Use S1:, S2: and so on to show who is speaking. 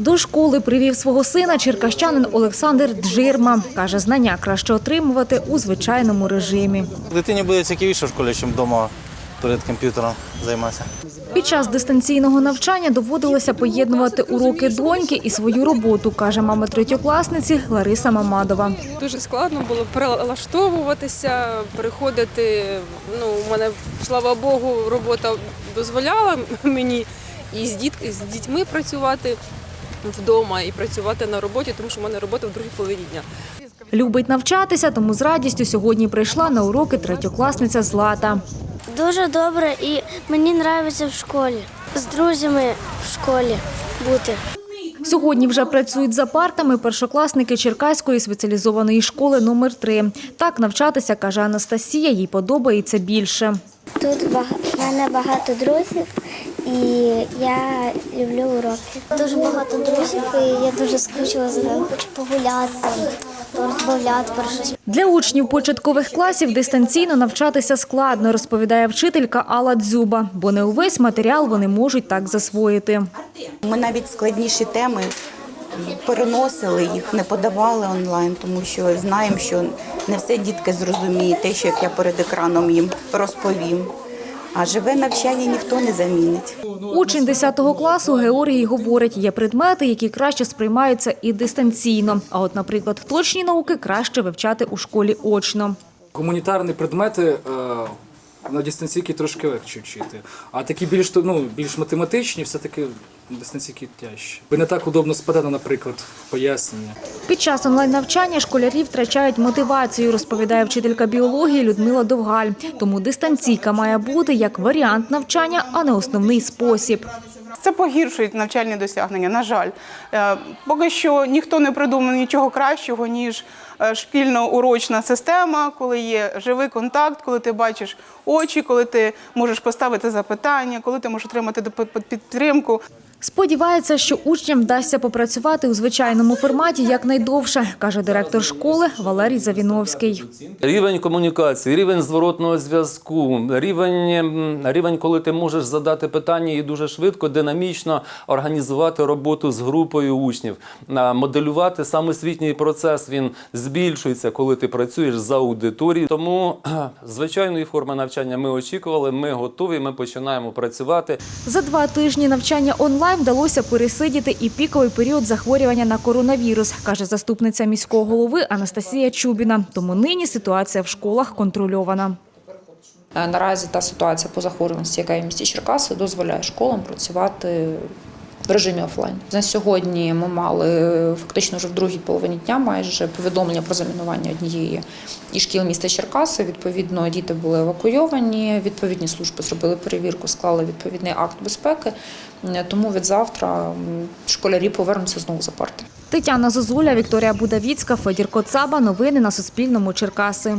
S1: До школи привів свого сина черкащанин Олександр Джирма. Каже, знання краще отримувати у звичайному режимі.
S2: Дитині буде цікавіше в школі, ніж вдома перед комп'ютером займатися.
S1: Під час дистанційного навчання доводилося поєднувати уроки доньки і свою роботу, каже мама третьокласниці Лариса Мамадова.
S3: Дуже складно було перелаштовуватися, переходити. Ну, у мене, слава Богу, робота дозволяла мені і з, діт, з дітьми працювати вдома, і працювати на роботі, тому що в мене робота в другій половині дня.
S1: Любить навчатися, тому з радістю сьогодні прийшла на уроки третьокласниця Злата.
S4: Дуже добре і мені подобається в школі. З друзями в школі бути.
S1: Сьогодні вже працюють за партами першокласники Черкаської спеціалізованої школи номер 3 Так навчатися, каже Анастасія, їй подобається більше.
S4: Тут в мене багато друзів і я люблю уроки. Дуже багато друзів, і я дуже скучила за ними. Хочу погуляти, порозмовляти про щось.
S1: Для учнів початкових класів дистанційно навчатися складно, розповідає вчителька Алла Дзюба, бо не увесь матеріал вони можуть так засвоїти.
S5: Ми навіть складніші теми переносили їх, не подавали онлайн, тому що знаємо, що не все дітки зрозуміють те, що як я перед екраном їм розповім. А живе навчання ніхто не замінить.
S1: Учень 10 класу Георгій говорить, є предмети, які краще сприймаються і дистанційно. А от, наприклад, точні науки краще вивчати у школі очно.
S6: Гуманітарні предмети е, на дистанційки трошки легше вчити. А такі більш ну, більш математичні, все-таки дистанційки тяжче. Бо не так удобно спадати, наприклад, пояснення.
S1: Під час онлайн-навчання школярі втрачають мотивацію, розповідає вчителька біології Людмила Довгаль. Тому дистанційка має бути як варіант навчання, а не основний спосіб.
S7: Це погіршує навчальні досягнення. На жаль, Е, поки що ніхто не придумав нічого кращого ніж е, шкільно-урочна система, коли є живий контакт, коли ти бачиш очі, коли ти можеш поставити запитання, коли ти можеш отримати підтримку.
S1: Сподівається, що учням вдасться попрацювати у звичайному форматі якнайдовше, каже директор школи Валерій Завіновський.
S8: Рівень комунікації, рівень зворотного зв'язку, рівень, рівень, коли ти можеш задати питання і дуже швидко, динамічно організувати роботу з групою учнів, моделювати сам освітній процес. Він збільшується, коли ти працюєш за аудиторією. Тому звичайної форми навчання ми очікували. Ми готові. Ми починаємо працювати.
S1: За два тижні навчання онлайн вдалося пересидіти і піковий період захворювання на коронавірус, каже заступниця міського голови Анастасія Чубіна. Тому нині ситуація в школах контрольована.
S9: Е, Наразі та ситуація по захворюваності, яка є в місті Черкаси, дозволяє школам працювати в режимі офлайн. На сьогодні ми мали е, фактично вже в другій половині дня майже повідомлення про замінування однієї із шкіл міста Черкаси. Відповідно, діти були евакуйовані. Відповідні служби зробили перевірку, склали відповідний акт безпеки. Е, Тому від завтра школярі повернуться знову за парти.
S1: Тетяна Зозуля, Вікторія Будавіцька, Федір Коцаба. Новини на Суспільному. Черкаси.